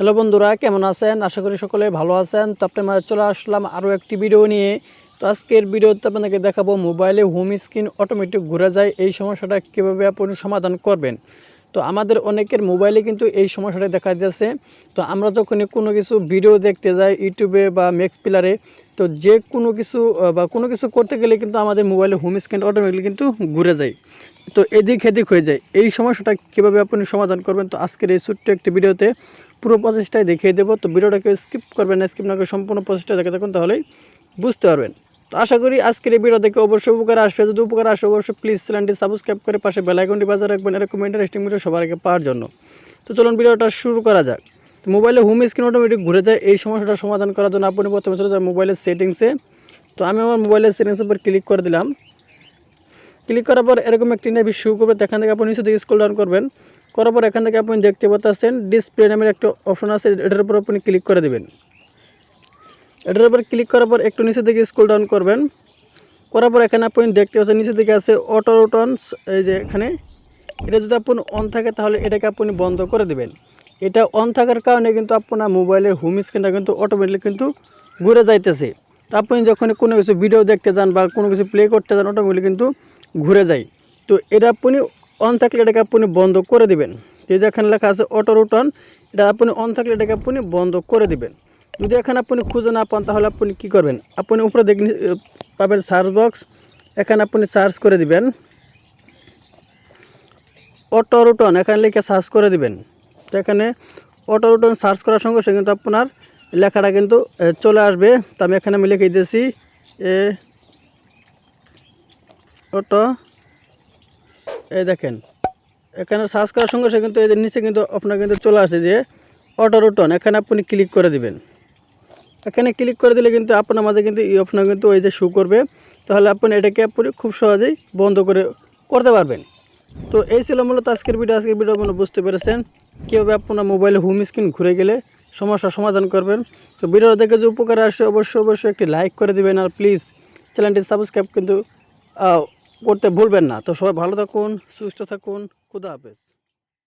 Hello বন্ধুরা, কেমন আছেন? আশা করি সকলে ভালো আছেন। তো আপনার চলে আসলাম আরও একটি ভিডিও নিয়ে। তো আজকের ভিডিওতে আপনাকে দেখাবো মোবাইলে হোম স্ক্রিন অটোমেটিক ঘুরে যায়, এই সমস্যাটা কীভাবে আপনি সমাধান করবেন? তো আমাদের অনেকের মোবাইলে কিন্তু এই সমস্যাটা দেখা যাচ্ছে তো আমরা যখনই কোনো কিছু ভিডিও দেখতে যাই ইউটিউবে বা ম্যাক্স পিলারে তো যে কোনো কিছু বা কোনো কিছু করতে গেলে কিন্তু আমাদের মোবাইলে হোম স্ক্রিন অটোমেটিক কিন্তু ঘুরে যায়। তো এদিক এদিক হয়ে যায়। এই সমস্যাটা কীভাবে আপনি সমাধান করবেন? তো আজকের এই ছোট্ট একটি ভিডিওতে পুরো প্রসেসটাই দেখিয়ে দেবো। তো ভিডিওটাকে স্কিপ করবেন না স্কিপ না করে সম্পূর্ণ প্রসেসটা দেখে থাকুন তাহলেই বুঝতে পারবেন। তো আশা করি আজকের এই ভিডিও দেখে অবশ্যই উপকার আসবে। যদি উপকার আসে, অবশ্যই প্লিজ চ্যানেলটি সাবস্ক্রাইব করে পাশে বেলাইকনটি বাজার রাখবেন, এরকম ইন্টারেস্টিং ভিডিও সবার আগে পাওয়ার জন্য। তো চলুন ভিডিওটা শুরু করা যাক। তো মোবাইলে হোম স্ক্রিন অটোমেটিক ঘুরে যায়, এই সমস্যাটা সমাধান করার জন্য আপনি প্রথমে চলে যান মোবাইলের সেটিংসে তো আমি আমার মোবাইলের সেটিংসের উপর ক্লিক করে দিলাম। ক্লিক করার পর এরকম একটি নেভি শুরু করবে তো এখান থেকে আপনি নিচে দিকে স্ক্রল ডাউন করবেন। করার পর এখান থেকে আপনি দেখতে পাচ্ছেন ডিসপ্লে নামের একটা অপশন আছে, এটার উপর আপনি ক্লিক করে দেবেন। এটার উপর ক্লিক করার পর একটু নিচে দিকে স্ক্রল ডাউন করবেন। করার পর এখানে আপনি দেখতে পাচ্ছেন নিচে দিকে আছে অটো রোটনস এই যে এখানে। এটা যদি আপনি অন থাকে, তাহলে এটাকে আপনি বন্ধ করে দেবেন। এটা অন থাকার কারণে কিন্তু আপনার মোবাইলের হোম স্ক্রিনটা কিন্তু অটোমেটিক কিন্তু ঘুরে যাইতেছে। তো আপনি যখন কোনো কিছু ভিডিও দেখতে যান বা কোনো কিছু প্লে করতে যান অটোমেটিক কিন্তু ঘুরে যায়। তো এটা আপনি অন থাকলে এটাকে আপনি বন্ধ করে দিবেন। যে যেখানে লেখা আছে অটো রুটন এটা আপনি অন থাকলে এটাকে আপনি বন্ধ করে দিবেন। যদি এখানে আপনি খুঁজে না পান, তাহলে আপনি কী করবেন? আপনি উপরে দেখুন পাবেন সার্চ বক্স এখানে আপনি সার্চ করে দিবেন। অটো রুটন এখানে লিখে সার্চ করে দিবেন। তো এখানে অটো রুটন সার্চ করার সঙ্গে সঙ্গে কিন্তু আপনার লেখাটা কিন্তু চলে আসবে। তো আমি এখানে আমি লিখে দিয়েছি এ অটো এই দেখেন, এখানে সার্চ করার সঙ্গে সঙ্গে কিন্তু এদের নিচে কিন্তু আপনার কিন্তু চলে আসে যে অটো রুটন এখানে আপনি ক্লিক করে দিবেন। এখানে ক্লিক করে দিলে কিন্তু আপনার মাঝে কিন্তু এই অপশন কিন্তু ওই যে শু করবে, তাহলে আপনি এটাকে আপনি খুব সহজেই বন্ধ করে করতে পারবেন। তো এই ছিল মূলত আজকের ভিডিও আজকের ভিডিও আপনারা বুঝতে পেরেছেন। কীভাবে আপনার মোবাইলে হোম স্ক্রিন ঘুরে গেলে সমস্যার সমাধান করবেন। তো ভিডিও দেখে যে উপকার আসে, অবশ্যই অবশ্যই একটি লাইক করে দিবেন। আর প্লিজ চ্যানেলটি সাবস্ক্রাইব কিন্তু করতে ভুলবেন না। তো সবাই ভালো থাকুন সুস্থ থাকুন খুদা হাফেজ।